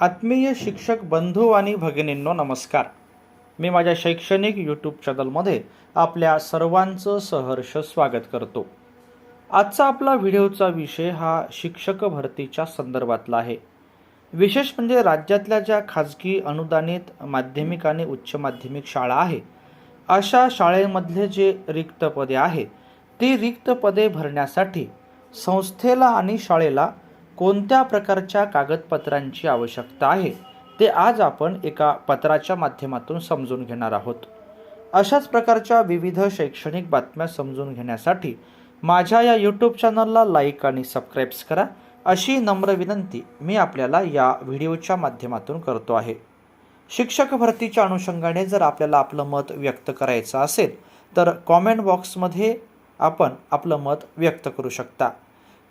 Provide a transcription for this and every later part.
आत्मीय शिक्षक बंधू आणि भगिनींनो नमस्कार. मी माझ्या शैक्षणिक यूट्यूब चॅनलमध्ये आपल्या सर्वांचं सहर्ष स्वागत करतो. आजचा आपला व्हिडिओचा विषय हा शिक्षक भरतीच्या संदर्भातला आहे. विशेष म्हणजे राज्यातल्या ज्या खाजगी अनुदानित माध्यमिक आणि उच्च माध्यमिक शाळा आहे अशा शाळेमधले जे रिक्त पदे आहे ती रिक्त पदे भरण्यासाठी संस्थेला आणि शाळेला कोणत्या प्रकारच्या कागदपत्रांची आवश्यकता आहे? ते आज आपण एका पत्राच्या माध्यमातून समजून घेणार आहोत. अशाच प्रकारच्या विविध शैक्षणिक बातम्या समजून घेण्यासाठी माझ्या या यूट्यूब चॅनलला लाईक आणि सबस्क्राईब्स करा. अशी नम्र विनंती मी आपल्याला या व्हिडिओच्या माध्यमातून करतो आहे. शिक्षक भरतीच्या अनुषंगाने जर आपल्याला आपलं मत व्यक्त करायचं असेल तर कॉमेंट बॉक्समध्ये आपण आपलं मत व्यक्त करू शकता.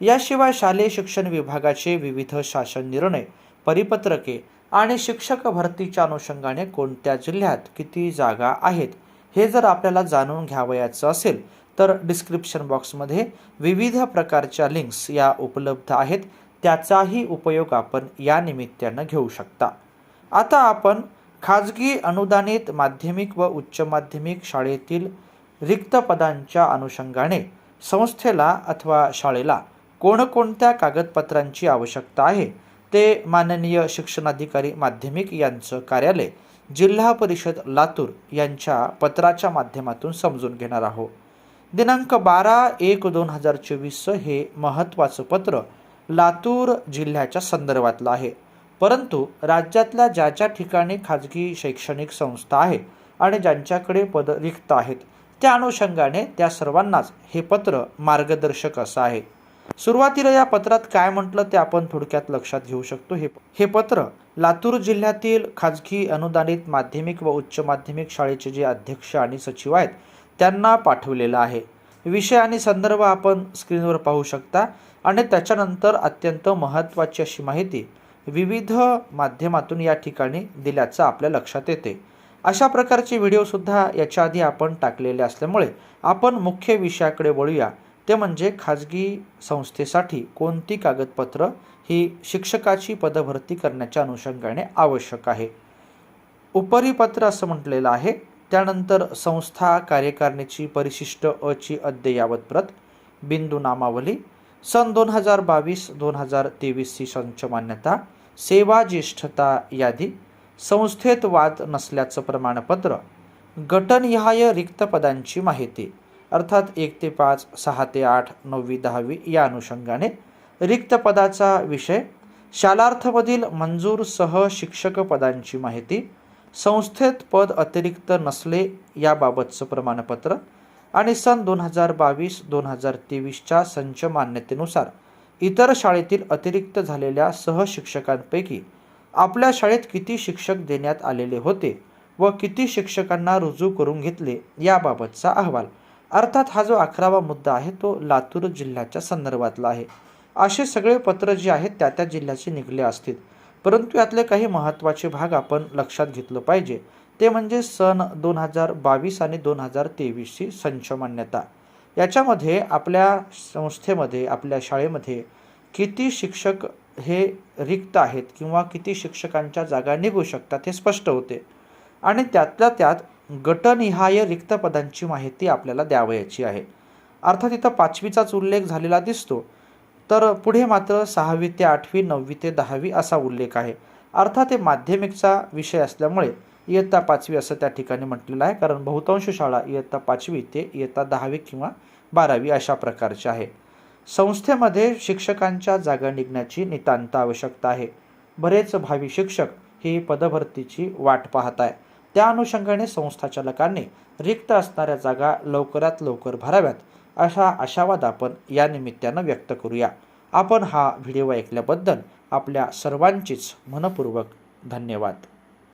याशिवाय शालेय शिक्षण विभागाचे विविध शासन निर्णय परिपत्रके आणि शिक्षक भरतीच्या अनुषंगाने कोणत्या जिल्ह्यात किती जागा आहेत हे जर आपल्याला जाणून घ्यावयाचं असेल तर डिस्क्रिप्शन बॉक्समध्ये विविध प्रकारच्या लिंक्स या उपलब्ध आहेत त्याचाही उपयोग आपण या निमित्तानं घेऊ शकता. आता आपण खाजगी अनुदानित माध्यमिक व उच्च माध्यमिक शाळेतील रिक्त पदांच्या अनुषंगाने संस्थेला अथवा शाळेला कोणकोणत्या कागदपत्रांची आवश्यकता आहे? ते माननीय शिक्षणाधिकारी माध्यमिक यांचं कार्यालय जिल्हा परिषद लातूर यांच्या पत्राच्या माध्यमातून समजून घेणार आहोत. दिनांक बारा एक दोन हजार चोवीसचं हे महत्त्वाचं पत्र लातूर जिल्ह्याच्या संदर्भातलं आहे. परंतु राज्यातल्या ज्या ज्या ठिकाणी खाजगी शैक्षणिक संस्था आहे आणि ज्यांच्याकडे पद रिक्त आहेत त्या अनुषंगाने त्या सर्वांनाच हे पत्र मार्गदर्शक असं आहे. सुरुवातीला या पत्रात काय म्हटलं ते आपण थोडक्यात लक्षात घेऊ शकतो. हे हे पत्र लातूर जिल्ह्यातील खाजगी अनुदानित माध्यमिक व उच्च माध्यमिक शाळेचे जे अध्यक्ष आणि सचिव आहेत त्यांना पाठवलेलं आहे. विषय आणि संदर्भ आपण स्क्रीनवर पाहू शकता आणि त्याच्यानंतर अत्यंत महत्त्वाची अशी माहिती विविध माध्यमातून या ठिकाणी दिल्याचं आपल्या लक्षात येते. अशा प्रकारचे व्हिडिओसुद्धा याच्या आधी आपण टाकलेले असल्यामुळे आपण मुख्य विषयाकडे वळूया. ते म्हणजे खाजगी संस्थेसाठी कोणती कागदपत्र ही शिक्षकाची पदभरती करण्याच्या अनुषंगाने आवश्यक आहे? उपरिपत्र असं म्हटलेलं आहे. त्यानंतर संस्था कार्यकारिणीची परिशिष्ट अची अद्ययावत प्रत बिंदू नामावली सन दोन हजार बावीस दोन हजार तेवीसची संच मान्यता सेवा ज्येष्ठता यादी संस्थेत वाद नसल्याचं प्रमाणपत्र गटनिहाय रिक्त पदांची माहिती अर्थात एक ते पाच सहा ते आठ नववी दहावी या अनुषंगाने रिक्त पदाचा विषय. शालार्थमधील मंजूर सह शिक्षक पदांची माहिती. संस्थेत पद अतिरिक्त नसले याबाबतचं प्रमाणपत्र. आणि सन दोन हजार बावीस दोन हजार तेवीसच्या संच मान्यतेनुसार इतर शाळेतील अतिरिक्त झालेल्या सहशिक्षकांपैकी आपल्या शाळेत किती शिक्षक देण्यात आलेले होते व किती शिक्षकांना रुजू करून घेतले याबाबतचा अहवाल अर्थात हा जो अकरावा मुद्दा आहे तो लातूर जिल्ह्याच्या संदर्भातला आहे. असे सगळे पत्र जे आहेत त्या त्या जिल्ह्याचे निघले असतील. परंतु यातले काही महत्त्वाचे भाग आपण लक्षात घेतलं पाहिजे. ते म्हणजे सन दोन हजार बावीस आणि दोन हजार तेवीसची संच मान्यता. याच्यामध्ये आपल्या संस्थेमध्ये आपल्या शाळेमध्ये किती शिक्षक हे रिक्त आहेत किंवा किती शिक्षकांच्या जागा निघू शकतात हे स्पष्ट होते. आणि त्यातल्या त्यात गटनिहाय रिक्त पदांची माहिती आपल्याला द्यावयाची आहे. अर्थात इथं पाचवीचाच उल्लेख झालेला दिसतो. तर पुढे मात्र सहावी ते आठवी नववी ते दहावी असा उल्लेख आहे. अर्थात हे माध्यमिकचा विषय असल्यामुळे इयत्ता पाचवी असं त्या ठिकाणी म्हटलेलं आहे. कारण बहुतांश शाळा इयत्ता पाचवी ते इयत्ता दहावी किंवा बारावी अशा प्रकारच्या आहे. संस्थेमध्ये शिक्षकांच्या जागा निघण्याची नितांत आवश्यकता आहे. बरेच भावी शिक्षक ही पदभरतीची वाट पाहत आहे. त्या अनुषंगाने संस्थाचालकांनी रिक्त असणाऱ्या जागा लवकरात लवकर भराव्यात असा आशावाद आपण या निमित्तानं व्यक्त करूया. आपण हा व्हिडिओ ऐकल्याबद्दल आपल्या सर्वांचीच मनपूर्वक धन्यवाद.